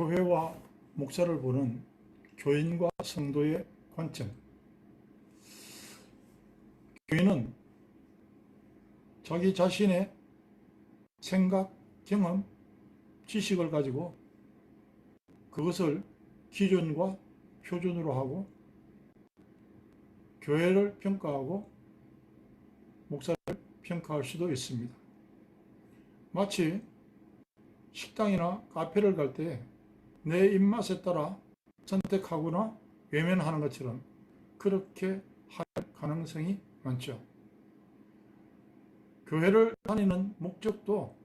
교회와 목사를 보는 교인과 성도의 관점. 교인은 자기 자신의 생각, 경험, 지식을 가지고 그것을 기준과 표준으로 하고 교회를 평가하고 목사를 평가할 수도 있습니다. 마치 식당이나 카페를 갈 때 내 입맛에 따라 선택하거나 외면하는 것처럼 그렇게 할 가능성이 많죠. 교회를 다니는 목적도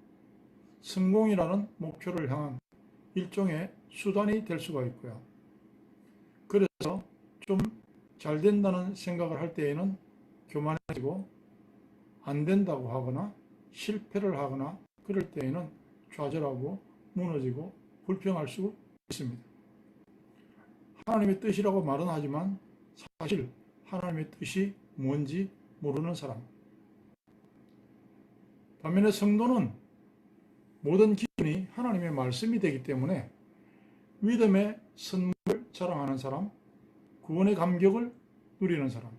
성공이라는 목표를 향한 일종의 수단이 될 수가 있고요. 그래서 좀 잘 된다는 생각을 할 때에는 교만해지고 안 된다고 하거나 실패를 하거나 그럴 때에는 좌절하고 무너지고 불평할 수 있습니다. 하나님의 뜻이라고 말은 하지만 사실 하나님의 뜻이 뭔지 모르는 사람. 반면에 성도는 모든 기준이 하나님의 말씀이 되기 때문에 믿음의 선물을 자랑하는 사람, 구원의 감격을 누리는 사람,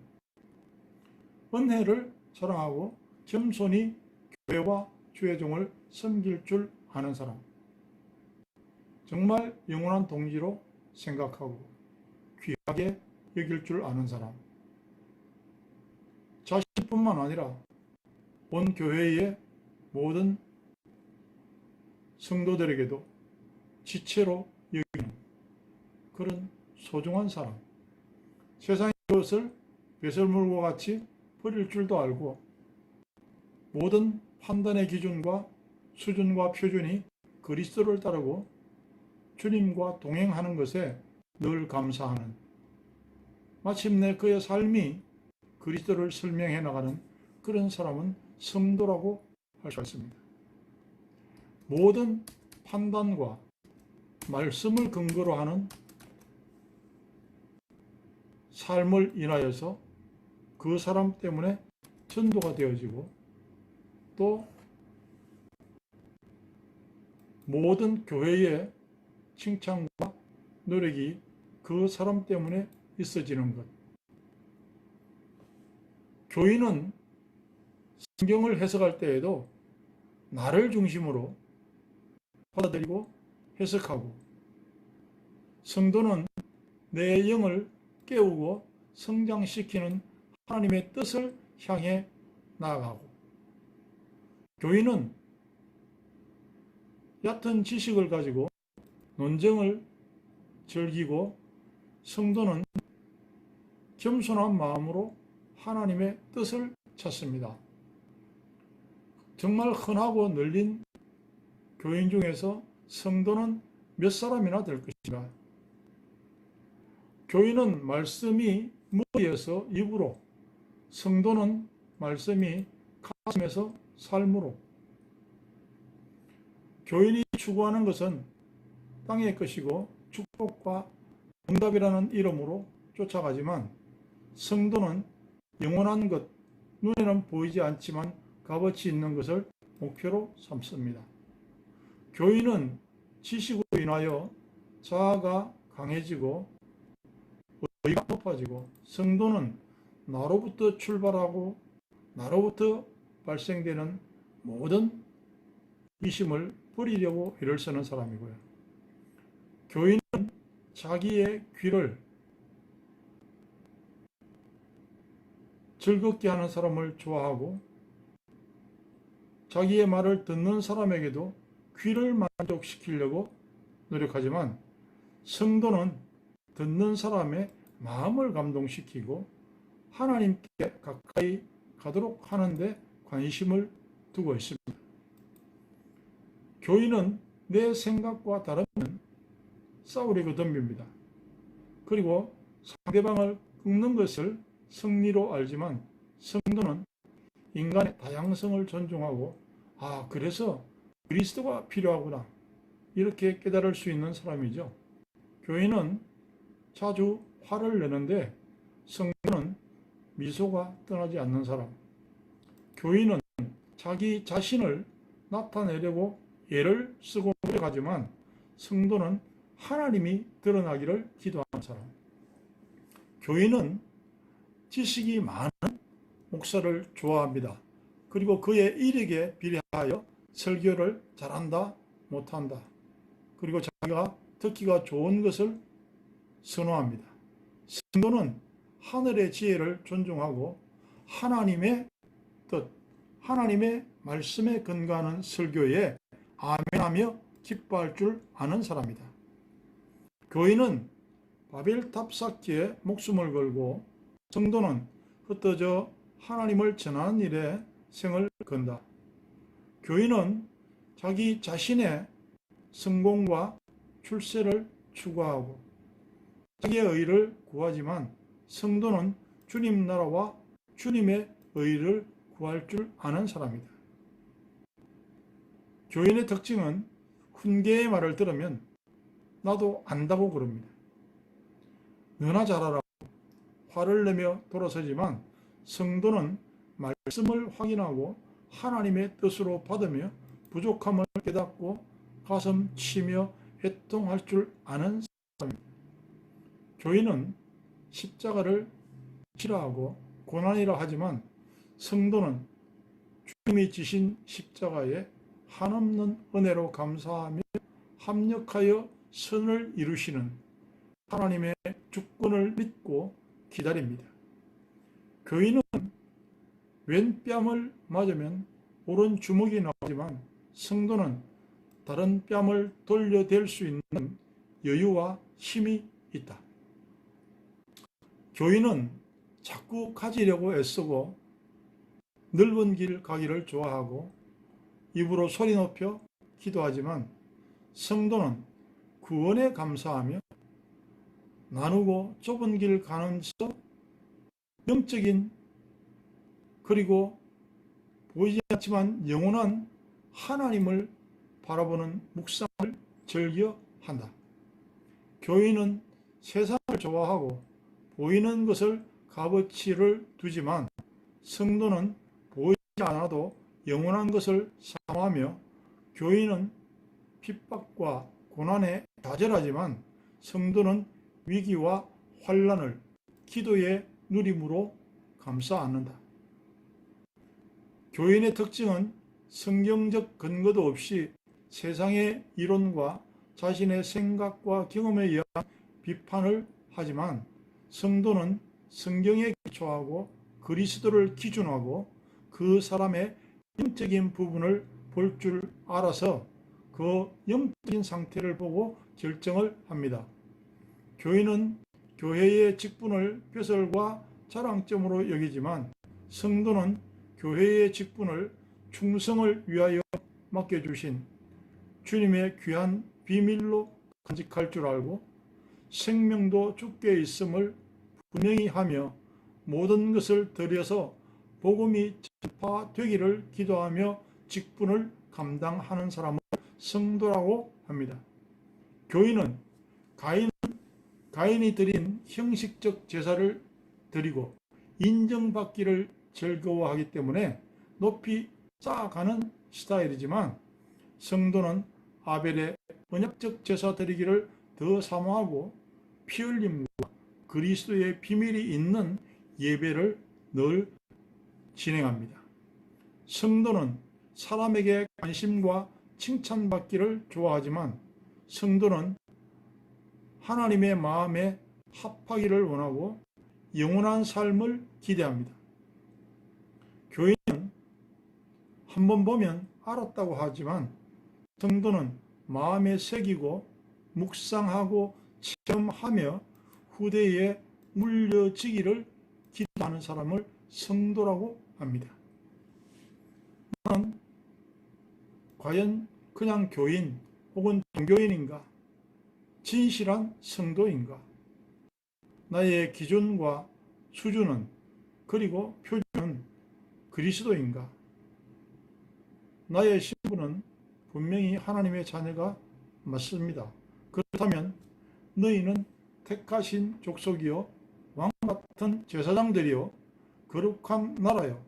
은혜를 자랑하고 겸손히 교회와 주의 종을 섬길 줄 아는 사람, 정말 영원한 동지로 생각하고 귀하게 여길 줄 아는 사람, 자신뿐만 아니라 온 교회의 모든 성도들에게도 지체로 여기는 그런 소중한 사람. 세상의 것을 배설물과 같이 버릴 줄도 알고 모든 판단의 기준과 수준과 표준이 그리스도를 따르고 주님과 동행하는 것에 늘 감사하는 마침내 그의 삶이 그리스도를 설명해 나가는 그런 사람은 성도라고 할 수 있습니다. 모든 판단과 말씀을 근거로 하는 삶을 인하여서 그 사람 때문에 전도가 되어지고 또 모든 교회의 칭찬과 노력이 그 사람 때문에 있어지는 것. 교인은 성경을 해석할 때에도 나를 중심으로 받아들이고 해석하고 성도는 내 영을 깨우고 성장시키는 하나님의 뜻을 향해 나아가고 교인은 얕은 지식을 가지고 논쟁을 즐기고 성도는 겸손한 마음으로 하나님의 뜻을 찾습니다. 정말 흔하고 널린 교인 중에서 성도는 몇 사람이나 될 것인가? 교인은 말씀이 머리에서 입으로, 성도는 말씀이 가슴에서 삶으로. 교인이 추구하는 것은 땅의 것이고 축복과 응답이라는 이름으로 쫓아가지만 성도는 영원한 것, 눈에는 보이지 않지만 값어치 있는 것을 목표로 삼습니다. 교인은 지식으로 인하여 자아가 강해지고 의가 높아지고 성도는 나로부터 출발하고 나로부터 발생되는 모든 이심을 버리려고 애를 쓰는 사람이고요. 교인은 자기의 귀를 즐겁게 하는 사람을 좋아하고 자기의 말을 듣는 사람에게도 귀를 만족시키려고 노력하지만 성도는 듣는 사람의 마음을 감동시키고 하나님께 가까이 가도록 하는데 관심을 두고 있습니다. 교인은 내 생각과 다르면 싸우려고 덤빕니다. 그리고 상대방을 꺾는 것을 승리로 알지만 성도는 인간의 다양성을 존중하고 아 그래서 그리스도가 필요하구나 이렇게 깨달을 수 있는 사람이죠. 교인은 자주 화를 내는데 성도는 미소가 떠나지 않는 사람. 교인은 자기 자신을 나타내려고 애를 쓰고 노력하지만 성도는 하나님이 드러나기를 기도하는 사람. 교인은 지식이 많은 목사를 좋아합니다. 그리고 그의 이력에 비례하여 설교를 잘한다, 못한다. 그리고 자기가 듣기가 좋은 것을 선호합니다. 성도는 하늘의 지혜를 존중하고 하나님의 뜻, 하나님의 말씀에 근거하는 설교에 아멘하며 기뻐할 줄 아는 사람이다. 교인은 바벨 탑 쌓기에 목숨을 걸고 성도는 흩어져 하나님을 전하는 일에 생을 건다. 교인은 자기 자신의 성공과 출세를 추구하고 자기의 의를 구하지만 성도는 주님 나라와 주님의 의를 구할 줄 아는 사람이다. 교인의 특징은 훈계의 말을 들으면 나도 안다고 그럽니다. 너나 잘하라고 화를 내며 돌아서지만 성도는 말씀을 확인하고 하나님의 뜻으로 받으며 부족함을 깨닫고 가슴 치며 애통할 줄 아는 사람입니다. 교인은 십자가를 싫어하고 고난이라 하지만 성도는 주님이 지신 십자가에 한없는 은혜로 감사하며 합력하여 선을 이루시는 하나님의 주권을 믿고 기다립니다. 교인은 왼 뺨을 맞으면 오른 주먹이 나오지만 성도는 다른 뺨을 돌려댈 수 있는 여유와 힘이 있다. 교인은 자꾸 가지려고 애쓰고 넓은 길 가기를 좋아하고 입으로 소리 높여 기도하지만 성도는 구원에 감사하며 나누고 좁은 길 가면서 영적인 그리고 보이지 않지만 영원한 하나님을 바라보는 묵상을 즐겨 한다. 교인은 세상을 좋아하고 보이는 것을 값어치를 두지만 성도는 보이지 않아도 영원한 것을 사모하며 교인은 핍박과 고난에 좌절하지만 성도는 위기와 환란을 기도의 누림으로 감싸 안는다. 교인의 특징은 성경적 근거도 없이 세상의 이론과 자신의 생각과 경험에 의한 비판을 하지만 성도는 성경에 기초하고 그리스도를 기준하고 그 사람의 영적인 부분을 볼 줄 알아서 그 영적인 상태를 보고 결정을 합니다. 교인은 교회의 직분을 벼슬과 자랑점으로 여기지만 성도는 교회의 직분을 충성을 위하여 맡겨주신 주님의 귀한 비밀로 간직할 줄 알고 생명도 죽게 있음을 분명히 하며 모든 것을 들여서 복음이 전파되기를 기도하며 직분을 감당하는 사람을 성도라고 합니다. 교인은 가인, 가인이 드린 형식적 제사를 드리고 인정받기를 즐거워하기 때문에 높이 쌓아가는 스타일이지만 성도는 아벨의 언약적 제사 드리기를 더 사모하고 피 흘림과 그리스도의 비밀이 있는 예배를 늘 진행합니다. 성도는 사람에게 관심과 칭찬받기를 좋아하지만 성도는 하나님의 마음에 합하기를 원하고 영원한 삶을 기대합니다. 교인은 한 번 보면 알았다고 하지만 성도는 마음에 새기고 묵상하고 체험하며 후대에 물려지기를 기도하는 사람을 성도라고 합니다. 나는 과연 그냥 교인 혹은 종교인인가? 진실한 성도인가? 나의 기준과 수준은 그리고 표준은 그리스도인가? 나의 신분은 분명히 하나님의 자녀가 맞습니다. 그렇다면 너희는 택하신 족속이요 왕 같은 제사장들이요 거룩한 나라요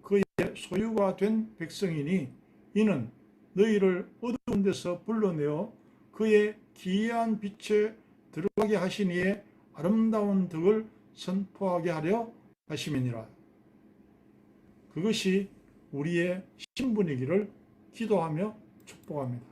그의 소유가 된 백성이니 이는 너희를 어두운 데서 불러내어 그의 기이한 빛에 들어가게 하시니에 아름다운 덕을 선포하게 하려 하심이니라. 그것이 우리의 신분이기를 기도하며 축복합니다.